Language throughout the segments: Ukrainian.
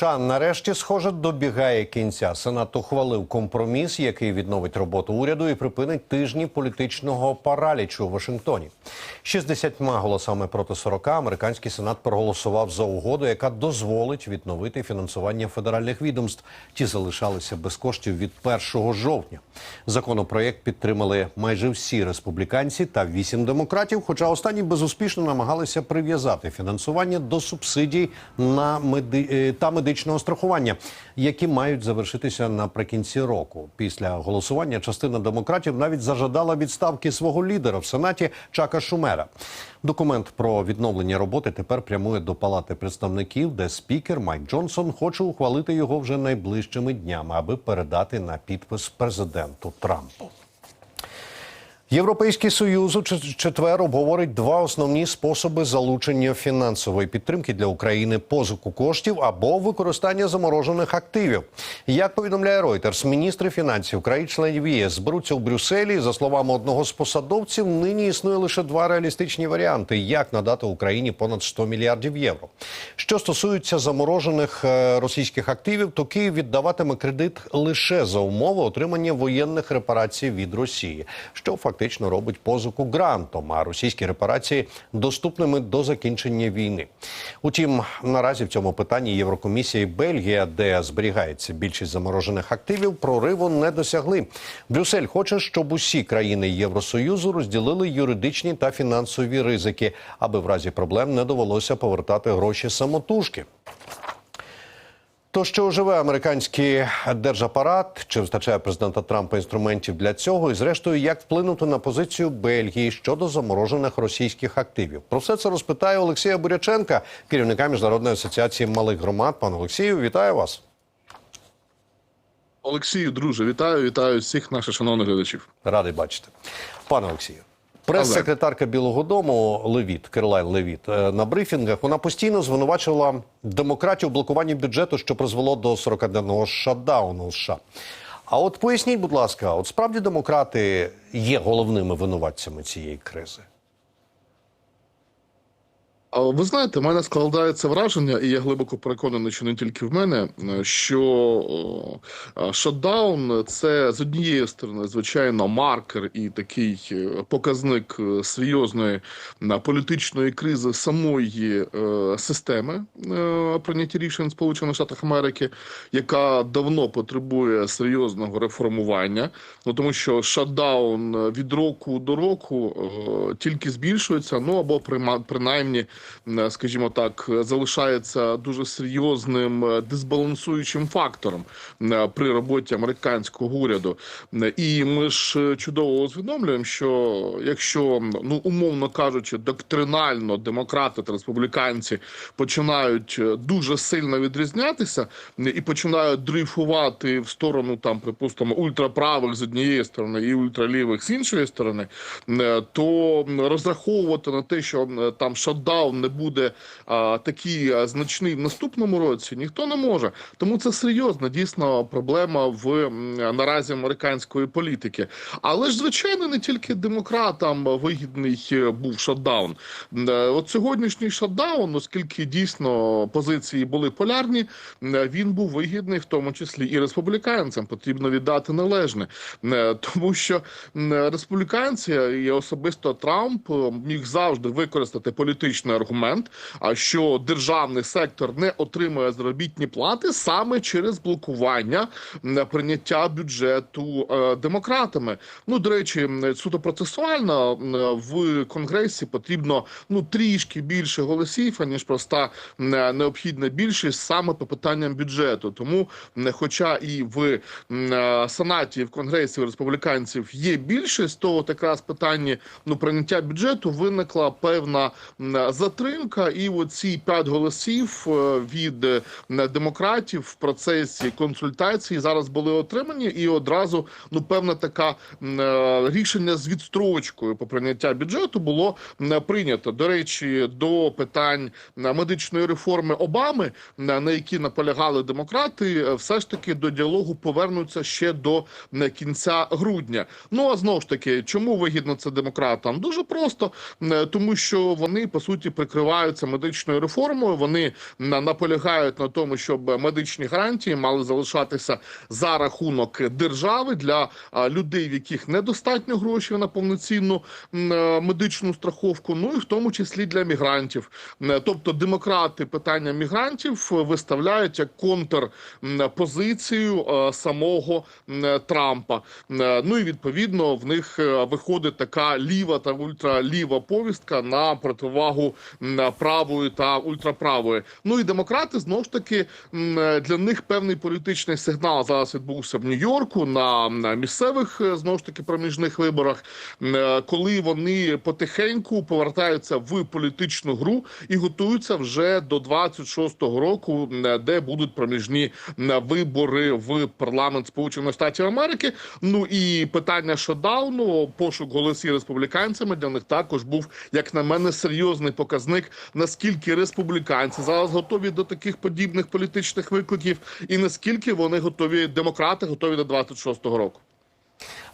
США нарешті, схоже, добігає кінця. Сенат ухвалив компроміс, який відновить роботу уряду і припинить тижні політичного паралічу у Вашингтоні. 60 голосами проти 40 американський сенат проголосував за угоду, яка дозволить відновити фінансування федеральних відомств. Ті залишалися без коштів від 1 жовтня. Законопроєкт підтримали майже всі республіканці та 8 демократів. Хоча останні безуспішно намагалися прив'язати фінансування до субсидій на меди... е, та медичного страхування, які мають завершитися наприкінці року. Після голосування частина демократів навіть зажадала відставки свого лідера в сенаті Чака Шумера. Документ про відновлення роботи тепер прямує до палати представників, де спікер Майк Джонсон хоче ухвалити його вже найближчими днями, аби передати на підпис президенту Трампу. Європейський союз у чет- четвер обговорить два основні способи залучення фінансової підтримки для України: позику коштів або використання заморожених активів. Як повідомляє Reuters, міністри фінансів країн-членів ЄС зберуться у Брюсселі. За словами одного з посадовців, нині існує лише два реалістичні варіанти, як надати Україні понад 100 мільярдів євро. Що стосується заморожених е, російських активів, то Київ віддаватиме кредит лише за умови отримання воєнних репарацій від Росії, що фактично робить позику грантом, а російські репарації доступними до закінчення війни. Утім, наразі в цьому питанні Єврокомісія і Бельгія, де зберігається більшість заморожених активів, прориву не досягли. Брюссель хоче, щоб усі країни Євросоюзу розділили юридичні та фінансові ризики, аби в разі проблем не довелося повертати гроші самотужки. То що живе американський держапарат? Чи вистачає президента Трампа інструментів для цього? І зрештою, як вплинути на позицію Бельгії щодо заморожених російських активів? Про все це розпитає Олексія Буряченка, керівника міжнародної асоціації малих громад. Пане Олексію, вітаю вас. Олексію, друже, вітаю, вітаю всіх наших шановних глядачів. Радий бачити, пане Олексію. Прес-секретарка Білого Дому Левіт Кирлайн Левіт е, на брифінгах вона постійно звинувачувала демократію в блокуванні бюджету, що призвело до 40-денного шатдауну США. А от поясніть, будь ласка, от справді демократи є головними винуватцями цієї кризи? Ви знаєте, в мене складається враження, і я глибоко переконаний, що не тільки в мене, що о, шатдаун це з однієї сторони, звичайно, маркер і такий е, показник е, серйозної е, політичної кризи самої е, системи е, прийняття рішень Сполучених Штатах Америки, яка давно потребує серйозного реформування. Ну тому що шатдаун від року до року е, тільки збільшується, ну або принаймні е, скажімо так, залишається дуже серйозним е, дисбалансуючим фактором е, при роботі американського уряду. Е, І ми ж е, чудово усвідомлюємо, що якщо ну умовно кажучи, доктринально демократи та республіканці починають е, дуже сильно відрізнятися е, і починають дрейфувати в сторону там, припустимо, ультраправих з однієї сторони і ультралівих з іншої сторони, е, то розраховувати на те, що е, там шатдаун не буде а, такий значний в наступному році, ніхто не може. Тому це серйозна дійсно проблема в наразі американської політики. Але ж звичайно не тільки демократам вигідний е, був шатдаун. Е, От сьогоднішній шатдаун, оскільки дійсно позиції були полярні, е, він був вигідний, в тому числі і республіканцям. Потрібно віддати належне, тому що республіканці і особисто Трамп міг завжди використати політичний аргумент, що державний сектор не отримує заробітні плати саме через блокування прийняття бюджету е, демократами. Ну до речі, суто процесуально в конгресі потрібно ну трішки більше голосів аніж проста необхідна більшість саме по питанням бюджету. Тому, хоча і в сенаті, в конгресі республіканців є більшість, то от якраз питання ну прийняття бюджету виникла певна м, затримка, і оці п'ять голосів е, від е, демократів в процесі консультацій зараз були отримані, і одразу ну певна така е, рішення з відстрочкою по прийняття бюджету було прийнято. До речі, до питань медичної реформи Обами, на які наполягали демократи, все ж таки до діалогу повернуться ще до кінця грудня. Ну а знову ж таки, чому вигідно це демократам? Дуже просто, тому що вони по суті прикриваються медичною реформою. Вони наполягають на тому, щоб медичні гарантії мали залишатися за рахунок держави для людей, в яких недостатньо грошей на повноцінну е, медичну страховку. Ну і в тому числі для мігрантів. Е, Тобто демократи питання мігрантів виставляють як контрпозицію е, самого Трампа. Ну і відповідно в них виходить така ліва та ультраліва повістка на противагу м, правої та ультраправої. Ну і демократи знову ж таки е, для них певний політичний сигнал зараз відбувся в Нью-Йорку на, місцевих е, знову ж таки проміжних виборах, е, коли вони потихеньку повертаються в політичну гру і готуються вже до 26-го року, де будуть проміжні вибори в парламент Сполучених Штатів Америки. Ну і питання шодауну, пошук голосів республіканцями для них також був, як на мене, серйозний показник, наскільки республіканці зараз готові до таких подібних політичних викликів, і наскільки вони готові, демократи готові до 26-го року.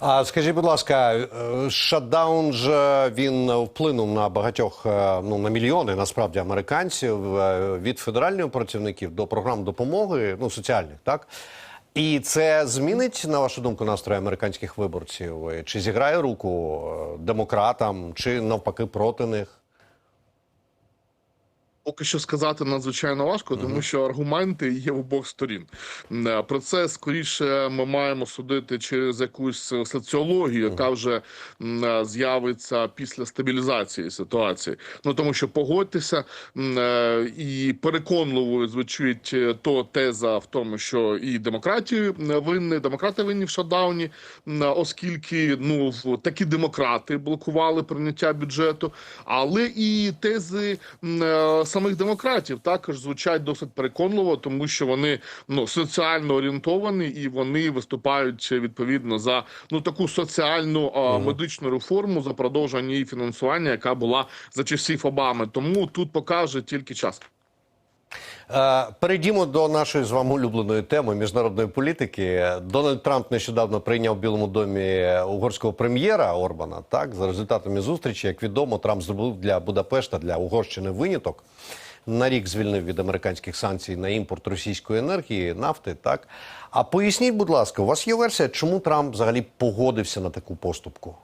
А скажіть, будь ласка, е, шатдаун ж він вплинув на багатьох, е, ну на мільйони насправді американців е, від федеральних працівників до програм допомоги, ну соціальних, так. І це змінить, на вашу думку, настрої американських виборців? Е, Чи зіграє руку е, демократам, чи навпаки проти них? Поки що сказати надзвичайно важко, тому що аргументи є в обох сторін. Е, Про це скоріше ми маємо судити через якусь соціологію, яка вже е, з'явиться після стабілізації ситуації. Ну тому що погодьтеся е, і переконливою звучить е, то теза в тому, що і демократії винні, демократи винні в шатдауні, оскільки ну такі демократи блокували прийняття бюджету, але і тези е, самих демократів також звучать досить переконливо, тому що вони ну соціально орієнтовані і вони виступають відповідно за ну таку соціальну а, медичну реформу за продовження її фінансування, яка була за часів Обами. Тому тут покаже тільки час. Е, Перейдімо до нашої з вами улюбленої теми міжнародної політики. Дональд Трамп нещодавно прийняв в Білому домі угорського прем'єра Орбана. Так, за результатами зустрічі, як відомо, Трамп зробив для Будапешта для Угорщини виняток. На рік звільнив від американських санкцій на імпорт російської енергії, нафти. Так а поясніть, будь ласка, у вас є версія, чому Трамп взагалі погодився на таку поступку?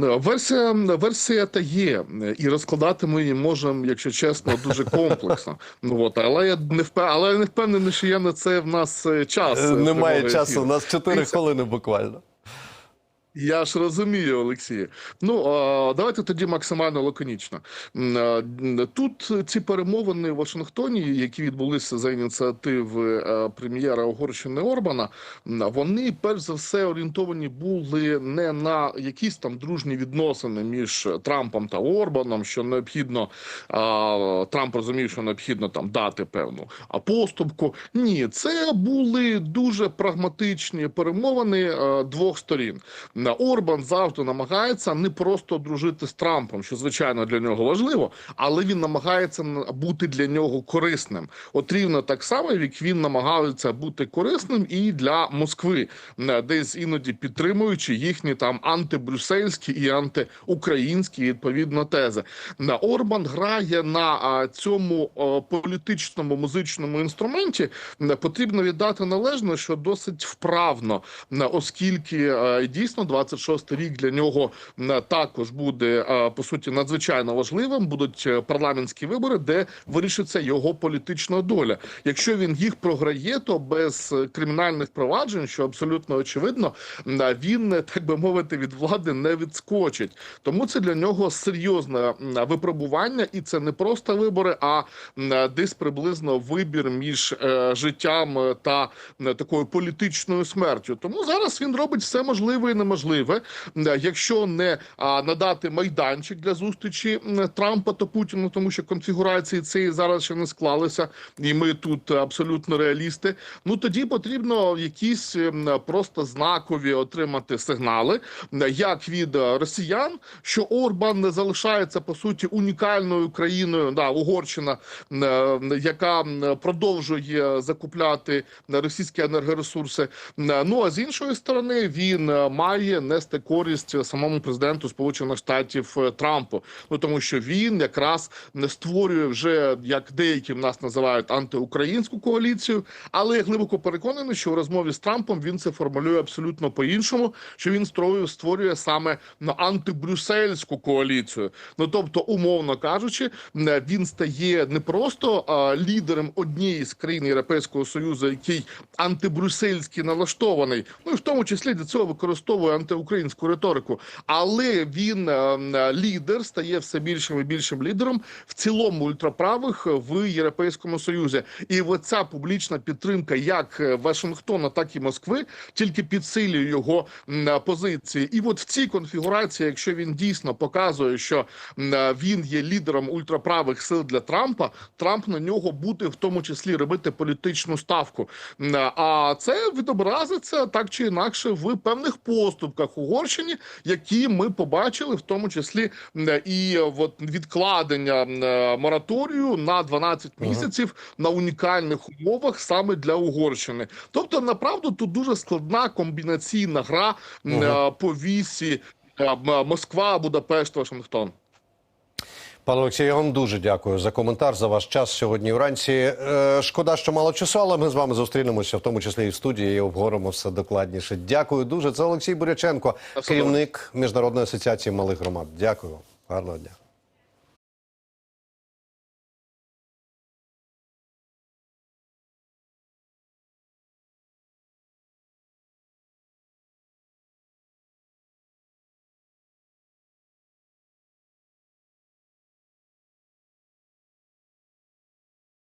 Версія версія та є, і розкладати ми її можемо, якщо чесно, дуже комплексно. Ну от але я не впев... але я не впевнений, що є на це в нас е, час. е, Немає часу. У нас 4 хвилини буквально. Я ж розумію, Олексій. Ну давайте тоді максимально лаконічно. Тут ці перемовини в Вашингтоні, які відбулися за ініціативи е, прем'єра Угорщини Орбана, вони перш за все орієнтовані були не на якісь там дружні відносини між Трампом та Орбаном, що необхідно Трамп розумів, що необхідно там дати певну а поступку. Ні, це були дуже прагматичні перемовини е, двох сторін. Орбан завжди намагається не просто дружити з Трампом, що звичайно для нього важливо, але він намагається бути для нього корисним. От рівно так само, як він намагається бути корисним і для Москви, десь іноді підтримуючи їхні там антибрюссельські і антиукраїнські відповідно тези. Орбан грає на цьому політичному музичному інструменті. Потрібно віддати належне, що досить вправно, оскільки е, дійсно 26 рік для нього також буде по суті надзвичайно важливим. Будуть е, парламентські вибори, де вирішиться його політична доля. Якщо він їх програє, то без е, кримінальних проваджень, що абсолютно очевидно, він е, так би мовити від влади не відскочить. Тому це для нього серйозне випробування, і це не просто вибори, а десь приблизно вибір між життям та такою політичною смертю. Тому зараз він робить все можливе і неможливе. М, Якщо не надати майданчик для зустрічі Трампа та Путіна, тому що конфігурації цієї зараз ще не склалися, і ми тут абсолютно реалісти. Ну тоді потрібно якісь просто знакові отримати сигнали, як від е, росіян, що Орбан не залишається по суті унікальною країною, да, Угорщина, е, яка продовжує закупляти російські енергоресурси. Ну а з іншої сторони, він е, має нести користь самому президенту Сполучених Штатів е, Трампу. Ну тому що він якраз не створює вже як деякі в нас називають антиукраїнську коаліцію, але я глибоко переконаний, що в розмові з Трампом він це формулює абсолютно по-іншому. Що він створює, створює саме на антибрюссельську коаліцію. Ну тобто, умовно кажучи, він стає не просто а, лідером однієї з країн Європейського союзу, який антибрюссельський налаштований, ну і в тому числі для цього використовує антиукраїнську риторику. Але він е, е, лідер стає все більшим і більшим лідером в цілому ультраправих в Європейському Союзі. І оця публічна підтримка як Вашингтона, так і Москви, тільки підсилює його е, позиції. І от в цій конфігурації, якщо він дійсно показує, що він є лідером ультраправих сил для Трампа, Трамп на нього буде в тому числі робити політичну ставку. А це відобразиться так чи інакше в певних поступках Угорщині, які ми побачили, в тому числі і е, от відкладення е, мораторію на 12 місяців на унікальних умовах саме для Угорщини. Тобто, направду тут дуже складна комбінаційна гра е, по вісі Москва, Будапешт, Вашингтон. Пане Олексію, я вам дуже дякую за коментар, за ваш час сьогодні вранці. Е, шкода, що мало часу, але ми з вами зустрінемося, в тому числі і в студії, і обговоримо все докладніше. Дякую дуже. Це Олексій Буряченко, керівник Міжнародної асоціації малих громад. Дякую. Гарного дня.